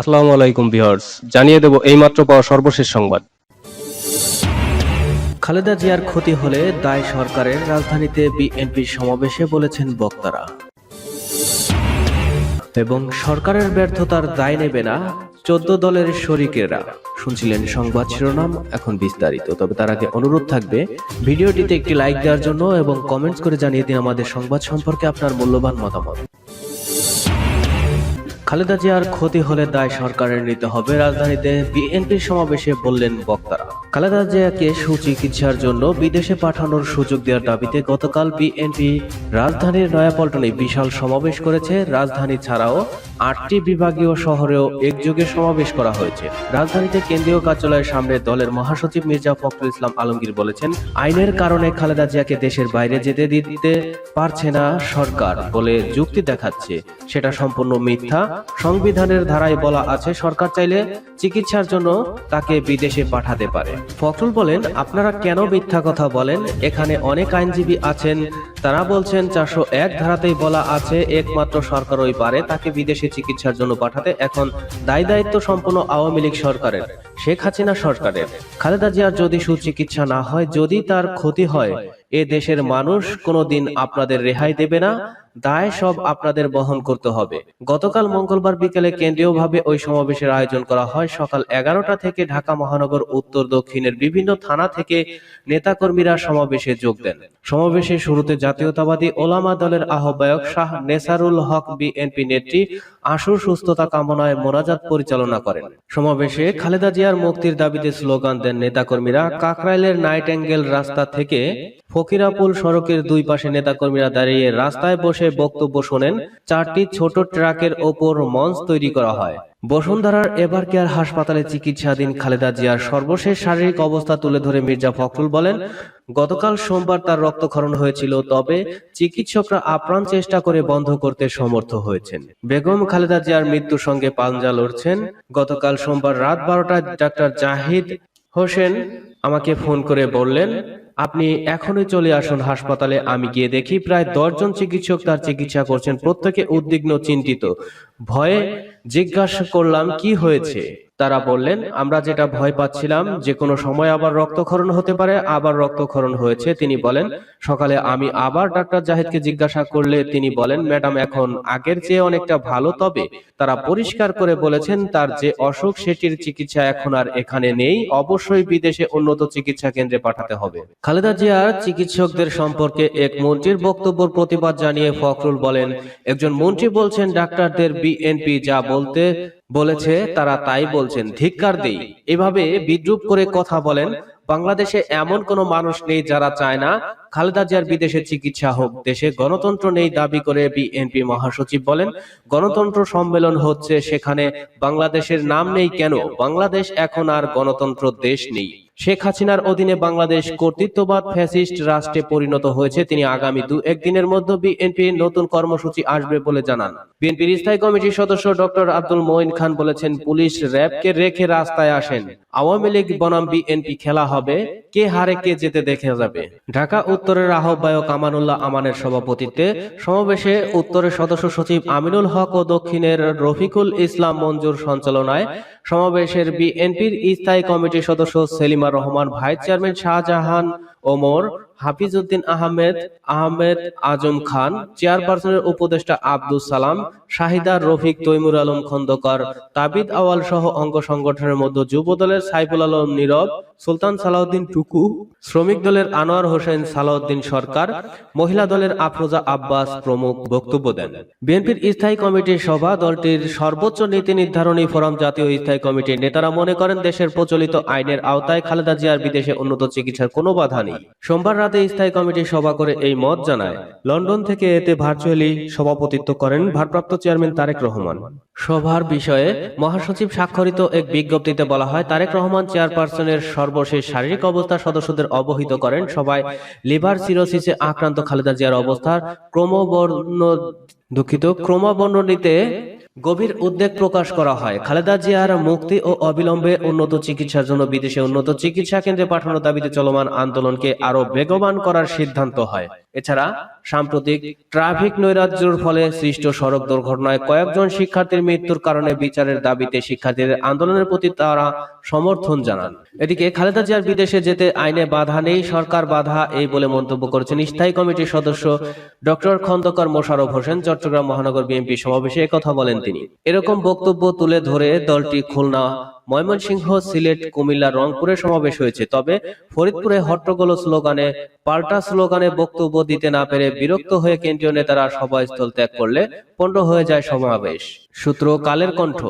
আসসালামু আলাইকুম ভিউয়ার্স, জানিয়ে দেব এইমাত্র পাওয়া সর্বশেষ সংবাদ। খালেদা জিয়ার ক্ষতি হলে দায় সরকারের রাজধানীতে বিএনপির সমাবেশে বলেছেন বক্তারা। এবং সরকারের ব্যর্থতার দায় নেবে না চোদ্দ দলের শরিকেরা। শুনছিলেন সংবাদ শিরোনাম, এখন বিস্তারিত। তবে তার আগে অনুরোধ থাকবে, ভিডিওটিতে একটি লাইক দেওয়ার জন্য এবং কমেন্টস করে জানিয়ে দিন আমাদের সংবাদ সম্পর্কে আপনার মূল্যবান মতামত। খালেদা জিয়ার ক্ষতি হলে দায় সরকারের নিতে হবে। রাজধানীতে বিএনপির সমাবেশে বললেন বক্তারা। খালেদা জিয়াকে সুচিকিৎসার জন্য বিদেশে পাঠানোর সুযোগ দেওয়ার দাবিতে গতকাল বিএনপি রাজধানীর নয়াপল্টনে বিশাল সমাবেশ করেছে। রাজধানী ছাড়াও আটটি বিভাগীয় শহরেও একযোগে সমাবেশ করা হয়েছে। রাজধানীতে কেন্দ্রীয় কার্যালয়ের সামনে দলের মহাসচিব মির্জা ফখরুল ইসলাম আলমগীর বলেছেন, আইনের কারণে খালেদা জিয়াকে দেশের বাইরে যেতে দিতে পারছে না সরকার বলে যুক্তি দেখাচ্ছে। সেটা সম্পূর্ণ মিথ্যা। সংবিধানের ধারায় বলা আছে, সরকার চাইলে চিকিৎসার জন্য তাকে বিদেশে পাঠাতে পারে। ফখরুল বলেন, আপনারা কেন মিথ্যা কথা বলেন? এখানে অনেক আইনজীবী আছেন। তারা বলছেন, চারশো এক ধারাতেই বলা আছে, একমাত্র সরকার ওই পারে, তাকে বিদেশে চিকিৎসার জন্য পাঠাতে এখন দায় দায়িত্ব সম্পূর্ণ আওয়ামী লীগ সরকারের, শেখ হাসিনা সরকারের। খালেদা জিয়ার যদি সুচিকিৎসা না হয়, যদি তার ক্ষতি হয়, এ দেশের মানুষ কোনোদিন আপনাদের রেহাই দেবে না। দায় সব আপনাদের বহন করতে হবে। গতকাল মঙ্গলবার বিকেলে কেন্দ্রীয়ভাবে ওই সমাবেশের আয়োজন করা হয়। সকাল এগারোটা থেকে ঢাকা মহানগর উত্তর দক্ষিণের বিভিন্ন থানা থেকে নেতাকর্মীরা সমাবেশে যোগ দেন। সমাবেশে শুরুতে জাতীয়তাবাদী ওলামা দলের আহ্বায়ক শাহ নেসারুল হক বিএনপি নেত্রী আশু সুস্থতা কামনায় মোনাজাত পরিচালনা করেন। সমাবেশে খালেদা জিয়ার মুক্তির দাবিতে স্লোগান দেন নেতাকর্মীরা। কাকরাইলের নাইট অ্যাঙ্গেল রাস্তা থেকে ফকিরাপুল সড়কের দুই পাশে নেতাকর্মীরা দাঁড়িয়ে রাস্তায় বসে বক্তব্য শোনেন, চারটি ছোট ট্রাকের ওপর মঞ্চ তৈরি করা হয়। বসুন্ধরার এবার কেয়ার হাসপাতালে চিকিৎসাধীন খালেদা জিয়ার সর্বশেষ শারীরিক অবস্থা তুলে ধরে মির্জা ফখরুল বলেন, গতকাল সোমবার তার রক্তক্ষরণ হয়েছিল, তবে চিকিৎসকরা আপ্রাণ চেষ্টা করে বন্ধ করতে সমর্থ হয়েছেন। বেগম খালেদা জিয়ার মৃত্যুর সঙ্গে পাঞ্জা লড়ছেন। গতকাল সোমবার রাত বারোটায় ডাক্তার জাহিদ হোসেন আমাকে ফোন করে বললেন আপনি এখনই চলে আসুন হাসপাতালে। আমি গিয়ে দেখি প্রায় দশজন চিকিৎসক তার চিকিৎসা করছেন। প্রত্যেকে উদ্বিগ্ন, চিন্তিত। ভয়ে জিজ্ঞাসা করলাম, কি হয়েছে? তারা বললেন, আমরা যেটা ভয় পাচ্ছিলাম, যে কোনো সময় আবার রক্তক্ষরণ হতে পারে, আবার রক্তক্ষরণ হয়েছে। তিনি বলেন, সকালে আমি আবার ডাক্তার জাহিদকে জিজ্ঞাসা করলে তিনি বলেন, ম্যাডাম, এখন আগের চেয়ে অনেকটা ভালো, তবে তারা পরিষ্কার করে বলেছেন, তার যে অসুখ সেটির চিকিৎসা এখন আর এখানে নেই, অবশ্যই বিদেশে উন্নত চিকিৎসা কেন্দ্রে পাঠাতে হবে। খালেদা জিয়ার চিকিৎসকদের সম্পর্কে এক মন্ত্রীর বক্তব্যের প্রতিবাদ জানিয়ে ফখরুল বলেন, একজন মন্ত্রী বলছেন, ডাক্তারদের বিএনপি যা বলতে বলেছে, তারা তাই বলছেন, ধিক্কার দেই। এভাবে বিদ্রুপ করে কথা বলেন, বাংলাদেশে এমন কোনো মানুষ নেই যারা চায় না, খালেদা জিয়ার বিদেশে চিকিৎসা হোক, দেশে গণতন্ত্র নেই দাবি করে বিএনপি মহাসচিব বলেন, গণতন্ত্র সম্মেলন হচ্ছে সেখানে, বাংলাদেশের নাম নেই কেন, বাংলাদেশ এখন আর গণতন্ত্র দেশ নেই। শেখ হাসিনার অধীনে বাংলাদেশ কর্তৃত্ববাদ ফ্যাসিস্ট রাষ্ট্রে পরিণত হয়েছে। তিনি আগামী দু, একদিনের মধ্যে বিএনপি নতুন কর্মসূচি আসবে বলে জানান। বিএনপির স্থায়ী কমিটির সদস্য ডক্টর আব্দুল মঈন খান বলেছেন, পুলিশ র্যাবকে রেখে রাস্তায় আসেন। আওয়ামী লীগ বনাম বিএনপি খেলা হবে, কে হারে কে যেতে দেখে যাবে। ঢাকা উত্তরের আহ্বায়ক আমানুল্লাহ আমানের সভাপতিত্বে সমাবেশে উত্তরের সদস্য সচিব আমিনুল হক ও দক্ষিণের রফিকুল ইসলাম মঞ্জুর সঞ্চালনায় সমাবেশের বিএনপির স্থায়ী কমিটির সদস্য সেলিমা রহমান ভাইস চেয়ারম্যান শাহজাহান ওমর হাফিজউদ্দিন আহমেদ আহমেদ আজম খান, চেয়ারপারসনের উপদেষ্টা আব্দুল সালাম, শাহিদা রফিক তৈমুর আলম খন্দকার, তাবিদ আওয়াল সহ অঙ্গ সংগঠনের মধ্যে যুব দলের সাইফুল আলম নীরব, সুলতান সালাউদ্দিন টুকু, শ্রমিক দলের আনোয়ার হোসেন সালাউদ্দিন সরকার, মহিলা দলের আফরোজা আব্বাস প্রমুখ বক্তব্য দেন। বিএনপির স্থায়ী কমিটির সভা দলটির সর্বোচ্চ নীতি নির্ধারণী ফোরাম জাতীয় স্থায়ী কমিটির নেতারা মনে করেন, দেশের প্রচলিত আইনের আওতায় খালেদা জিয়ার বিদেশে উন্নত চিকিৎসার কোনো বাধা নেই। সোমবার স্থায়ী কমিটির সভা করে এই মত জানায়। লন্ডন থেকে এতে ভার্চুয়ালি সভাপতিত্ব করেন ভারপ্রাপ্ত চেয়ারম্যান তারেক রহমান। সভার বিষয়ে মহাসচিব স্বাক্ষরিত এক বিজ্ঞপ্তিতে বলা হয়, তারেক রহমান চেয়ারপারসনের সর্বশেষ শারীরিক অবস্থা সদস্যদের অবহিত করেন। সবাই লিভার সিরোসিসে আক্রান্ত খালেদা জিয়ার অবস্থার ক্রমবর্ণ দুঃখিত। ক্রমবর্ণনীতে গভীর উদ্বেগ প্রকাশ করা হয়। খালেদা জিয়ার মুক্তি ও অবিলম্বে উন্নত চিকিৎসার জন্য বিদেশে উন্নত চিকিৎসা কেন্দ্রে পাঠানোর দাবিতে চলমান আন্দোলনকে আরও বেগবান করার সিদ্ধান্ত হয়। এছাড়া সাম্প্রতিক ট্রাফিক নৈরাজ্যের ফলে সৃষ্ট সড়ক দুর্ঘটনায় কয়েকজন শিক্ষার্থীর মৃত্যুর কারণে বিচারের দাবিতে শিক্ষার্থীদের আন্দোলনের প্রতি তারা সমর্থন জানান। এদিকে খালেদা জিয়ার বিদেশে যেতে আইনে বাধা নেই সরকার বাধা এই বলে মন্তব্য করেছেন স্থায়ী কমিটির সদস্য ডক্টর খন্দকার মোশাররফ হোসেন চট্টগ্রাম মহানগর বিএনপি সমাবেশে কথা বলেন তিনি। এরকম বক্তব্য তুলে ধরে দলটি খুলনা ময়মনসিংহ সিলেট কুমিল্লা রংপুরে সমাবেশ হয়েছে। তবে ফরিদপুরে হট্টগোল স্লোগানে, পাল্টা স্লোগানে বক্তব্য দিতে না পেরে বিরক্ত হয়ে কেন্দ্রীয় নেতারা সভাস্থল ত্যাগ করলে পণ্ড হয়ে যায় সমাবেশ। সূত্র কালের কণ্ঠ।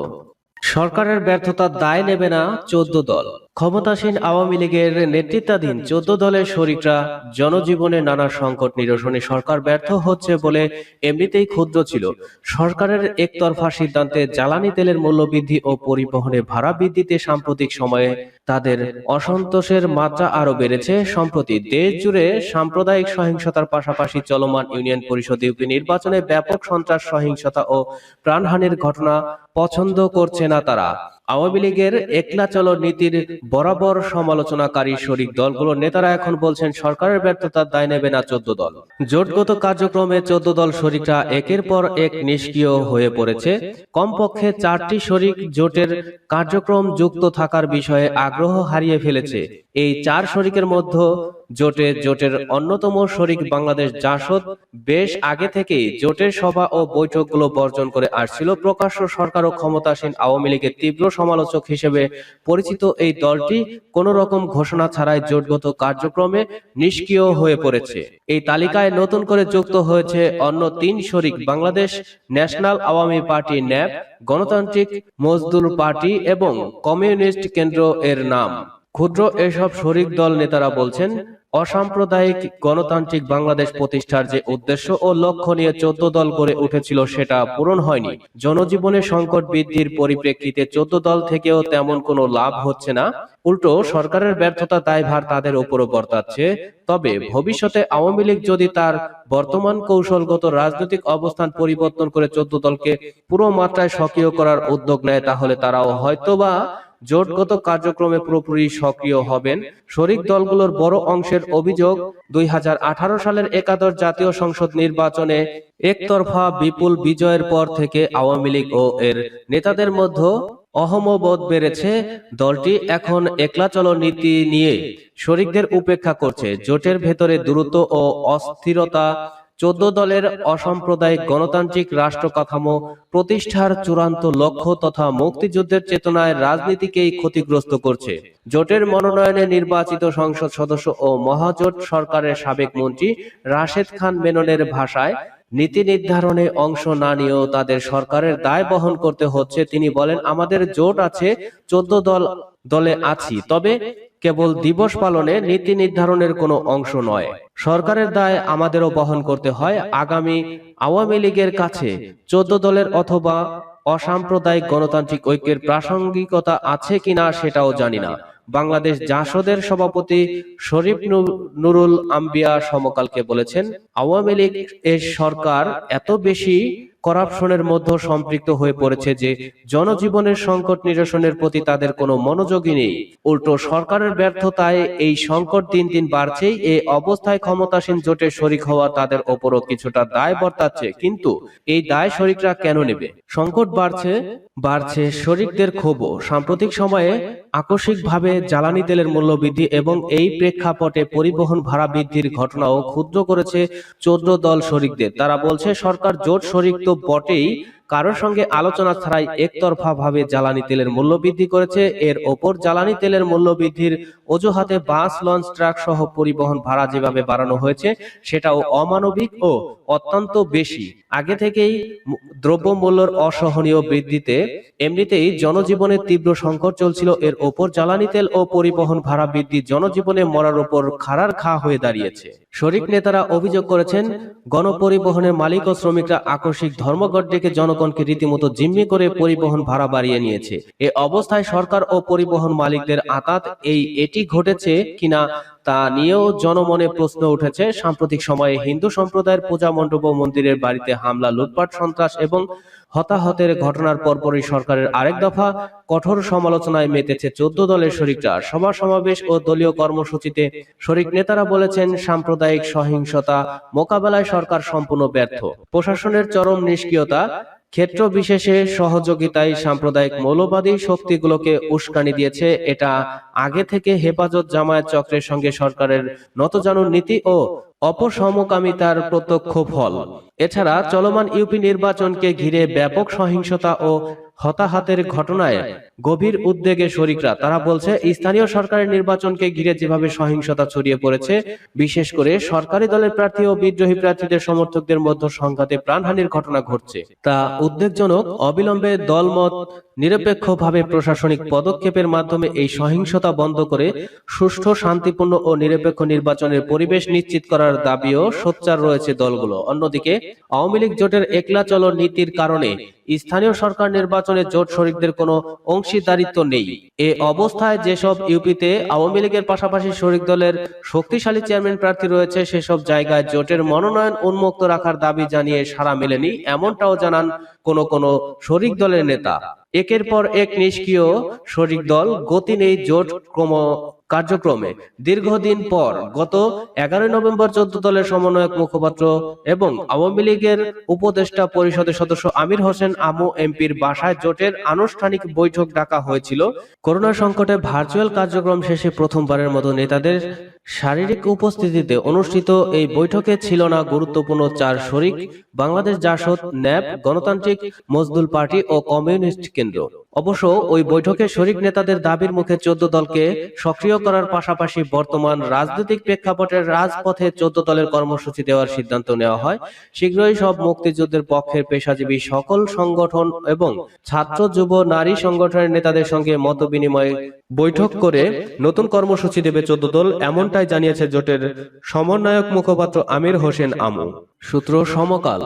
সরকারের ব্যর্থতার দায় নেবে না চোদ্দ দল। ক্ষমতাসীন আওয়ামী লীগের নেতৃত্বাধীন চোদ্দ দলের শরিকরা জনজীবনে নানা সংকট নিরসনে সরকার ব্যর্থ হচ্ছে বলে এমনিতেই ক্ষুদ্র ছিল। সরকারের একতরফা সিদ্ধান্তে জ্বালানি তেলের মূল্যবৃদ্ধি ও পরিবহনে ভাড়া বৃদ্ধিতে সাম্প্রতিক সময়ে তাদের অসন্তোষের মাত্রা আরও বেড়েছে। সম্প্রতি দেশ জুড়ে সাম্প্রদায়িক সহিংসতার পাশাপাশি চলমান ইউনিয়ন পরিষদ ইউপি নির্বাচনে ব্যাপক সন্ত্রাস, সহিংসতা ও প্রাণহানির ঘটনা পছন্দ করছে না তারা। আওয়ামী লীগের একলা চলো নীতির বরাবর সমালোচনাকারী শরিক দলগুলোর নেতারা এখন বলছেন, সরকারের ব্যর্থতার দায় নেবে না চোদ্দ দল। জোটগত কার্যক্রমে চোদ্দ দল শরিকরা একের পর এক নিষ্ক্রিয় হয়ে পড়েছে। কমপক্ষে চারটি শরিক জোটের কার্যক্রম যুক্ত থাকার বিষয়ে আগ্রহ হারিয়ে ফেলেছে। এই চার শরিকের মধ্যে জোটে জোটের অন্যতম শরিক বাংলাদেশ জাসদ বেশ আগে থেকেই জোটের সভা ও বৈঠকগুলো বর্জন করে আসছিল। প্রকাশ্য সরকার ও ক্ষমতাসীন আওয়ামী লীগের তীব্র সমালোচক হিসেবে পরিচিত এই দলটি কোন রকম ঘোষণা ছাড়াই জোটগত কার্যক্রমে নিষ্ক্রিয় হয়ে পড়েছে। এই তালিকায় নতুন করে যুক্ত হয়েছে অন্য তিন শরিক Bangladesh national Awami party NAP Ganatantrik Mazdoor party এবং কমিউনিস্ট কেন্দ্র এর নাম। ক্ষুদ্র এসব শরিক দল নেতারা বলছেন অসাম্প্রদায়িক গণতান্ত্রিক বাংলাদেশ প্রতিষ্ঠার যে উদ্দেশ্য ও লক্ষ্য নিয়ে চোদ্দ দল গড়ে উঠেছিল সেটা পূরণ হয়নি। জনজীবনে সংকট বৃদ্ধির পরিপ্রেক্ষিতে চোদ্দ দল থেকেও তেমন কোনো লাভ হচ্ছে না। উল্টো, সরকারের ব্যর্থতা দায়ভার তাদের উপরও বর্তাচ্ছে। তবে ভবিষ্যতে আওয়ামী লীগ যদি তার বর্তমান কৌশলগত রাজনৈতিক অবস্থান পরিবর্তন করে চোদ্দ দলকে পুরো মাত্রায় সক্রিয় করার উদ্যোগ নেয়, তাহলে তারাও হয়তোবা জোটগত কার্যক্রমে পুরোপুরি সক্রিয় হবেন। শরিক দলগুলোর বড় অংশের অভিযোগ, দুই সালের একাদশ জাতীয় সংসদ নির্বাচনে একতরফা বিপুল বিজয়ের পর থেকে আওয়ামী লীগ ও এর নেতাদের মধ্যে অহমবোধ বেড়েছে। দলটি এখন একলা চলো নীতি নিয়ে শরিকদের উপেক্ষা করছে। জোটের ভেতরে দ্রুত ও অস্থিরতা চোদ্দ দলের অসাম্প্রদায়িক গণতান্ত্রিক রাষ্ট্র কাঠামো প্রতিষ্ঠার চূড়ান্ত লক্ষ্য তথা মুক্তিযুদ্ধের চেতনায় রাজনীতিকেই ক্ষতিগ্রস্ত করছে। জোটের মনোনয়নে নির্বাচিত সংসদ সদস্য ও মহাজোট সরকারের সাবেক মন্ত্রী রাশেদ খান মেননের ভাষায় নীতি নির্ধারণে অংশ না নিয়েও তাদের সরকারের দায় বহন করতে হচ্ছে। তিনি বলেন, আমাদের জোট আছে, চোদ্দ দল, দলে আছি, তবে কেবল দিবস পালনে নীতি নির্ধারণের কোনো অংশ নয়। সরকারের দায় আমাদেরও বহন করতে হয়। আগামী আওয়ামী লীগের কাছে চোদ্দ দলের অথবা অসাম্প্রদায়িক গণতান্ত্রিক ঐক্যের প্রাসঙ্গিকতা আছে কিনা সেটাও জানি না। বাংলাদেশ জাসদের সভাপতি শরীফ নুরুল আম্বিয়া সমকালকে বলেছেন আওয়ামী লীগ এর সরকার এত বেশি করাপশনের মধ্যে সম্পৃক্ত হয়ে পড়েছে যে জনজীবনের সংকট নিরসনের প্রতি তাদের কোনো মনোযোগই নেই। উল্টো সরকারের ব্যর্থতায় এই সংকট দিন দিন বাড়ছেই এই অবস্থায় ক্ষমতাসীন জোটে শরিক হওয়া তাদের ওপরও কিছুটা দায় বর্তাচ্ছে, কিন্তু এই দায় শরিকরা কেন নেবে? সংকট বাড়ছে বাড়ছে শরিকদের ক্ষোভ সাম্প্রতিক সময়ে আকস্মিকভাবে জ্বালানি তেলের মূল্য বৃদ্ধি এবং এই প্রেক্ষাপটে পরিবহন ভাড়া বৃদ্ধির ঘটনাও ক্ষুদ্র করেছে চোদ্দ দল শরিকদের। তারা বলছে, সরকার জোট শরিক তো বটেই। কারোর সঙ্গে আলোচনা ছাড়াই একতরফা ভাবে জ্বালানি তেলের মূল্য বৃদ্ধি করেছে। এর ওপর জ্বালানি তেলের মূল্য বৃদ্ধির অজুহাতে বাস লঞ্চ ট্রাক সহ পরিবহন ভাড়া যেভাবে বাড়ানো হয়েছে সেটাও অমানবিক ও অত্যন্ত বেশি। আগে থেকেই দ্রব্যমূল্যের অসহনীয় বৃদ্ধিতে এমনিতেই জনজীবনের তীব্র সংকট চলছিল। এর ওপর জ্বালানি তেল ও পরিবহন ভাড়া বৃদ্ধি জনজীবনে মরার ওপর খাড়ার খা হয়ে দাঁড়িয়েছে। শরিক নেতারা অভিযোগ করেছেন গণপরিবহনের মালিক ও শ্রমিকরা আকস্মিক ধর্মঘট ডেকে জনগণকে রীতিমতো জিম্মি করে পরিবহন ভাড়া বাড়িয়ে নিয়েছে। এ অবস্থায় সরকার ও পরিবহন মালিকদের আঘাত, এই এটি ঘটেছে কিনা তা নিয়েও জনমনে প্রশ্ন উঠেছে। সাম্প্রতিক সময়ে হিন্দু সম্প্রদায়ের পূজা মণ্ডপ ও মন্দিরের বাড়িতে হামলা, লুটপাট, সন্ত্রাস এবং হতাহতের ঘটনার পরপরই সরকারের আরেক দফা কঠোর সমালোচনায় মেতেছে চোদ্দ দলের শরিকরা। সভা, সমাবেশ ও দলীয় কর্মসূচিতে শরিক নেতারা বলেছেন, সাম্প্রদায়িক সহিংসতা মোকাবেলায় সরকার সম্পূর্ণ ব্যর্থ। প্রশাসনের চরম নিষ্ক্রিয়তা ক্ষেত্র বিশেষে সহযোগিতায় সাম্প্রদায়িক মৌলবাদী শক্তিগুলোকে উস্কানি দিয়েছে। এটা আগে থেকে হেফাজত জামায়াত চক্রের সঙ্গে সরকারের নতজানুর নীতি ও অপসমকামিতার প্রত্যক্ষ ফল। এছাড়া চলমান ইউপি নির্বাচনকে ঘিরে ব্যাপক সহিংসতা ও হতাহতের ঘটনায় গভীর উদ্বেগে শরিকরা। তারা বলছে, স্থানীয় সরকারের নির্বাচনকে ঘিরে যেভাবে সহিংসতা ছড়িয়ে পড়েছে, বিশেষ করে সরকারি দলের প্রার্থী ও বিদ্রোহী প্রার্থীদের সমর্থকদের মধ্যে সংঘাতে প্রাণহানির ঘটনা ঘটছে। তা উদ্বেগজনক, অবিলম্বে দলমত, নিরপেক্ষভাবে প্রশাসনিক পদক্ষেপের মাধ্যমে এই সহিংসতা বন্ধ করে সুষ্ঠু, শান্তিপূর্ণ ও নিরপেক্ষ নির্বাচনের পরিবেশ নিশ্চিত করার দাবিও সোচ্চার রয়েছে দলগুলো। অন্যদিকে, আওয়ামী লীগ জোটের একলা চলো নীতির কারণে স্থানীয় সরকার নির্বাচনে জোট শরিকদের কোনো অংশীদারিত্ব নেই। এ অবস্থায় যেসব ইউপিতে আওয়ামী লীগের পাশাপাশি শরিক দলের শক্তিশালী চেয়ারম্যান প্রার্থী রয়েছে, সেসব জায়গায় জোটের মনোনয়ন উন্মুক্ত রাখার দাবি জানিয়ে সাড়া মেলেনি, এমনটাও জানান কোনো কোনো শরিক দলের নেতা। একের পর এক নিষ্ক্রিয় শরিক দল গতি নেই জোট ক্রম কার্যক্রমে দীর্ঘদিন পর গত এগারোই নভেম্বর চোদ্দ দলের সমন্বয়ক মুখপাত্র এবং আওয়ামী লীগের উপদেষ্টা পরিষদের সদস্য আমির হোসেন আমু এমপির বাসায় জোটের আনুষ্ঠানিক বৈঠক ডাকা হয়েছিল। করোনা সংকটে ভার্চুয়াল কার্যক্রম শেষে প্রথমবারের মতো নেতাদের শারীরিক উপস্থিতিতে অনুষ্ঠিত এই বৈঠকে ছিল না গুরুত্বপূর্ণ চার শরিক, বাংলাদেশ জাসদ ন্যাপ গণতান্ত্রিক, মজদুল পার্টি ও কমিউনিস্ট কেন্দ্র। অবশ্য ওই বৈঠকে শরিক নেতাদের দাবির মুখে চোদ্দ দলকে সক্রিয় করার পাশাপাশি বর্তমান রাজনৈতিক প্রেক্ষাপটের রাজপথে চোদ্দ দলের কর্মসূচি দেওয়ার সিদ্ধান্ত নেওয়া হয়। শীঘ্রই সব মুক্তিযুদ্ধের পক্ষের পেশাজীবী সকল সংগঠন এবং ছাত্র, যুব, নারী সংগঠনের নেতাদের সঙ্গে মত বিনিময় বৈঠক করে নতুন কর্মসূচি দেবে চোদ্দ দল জানিয়েছে জোটের সমন্বয়ক মুখপাত্র আমির হোসেন আমু। সূত্র সমকাল।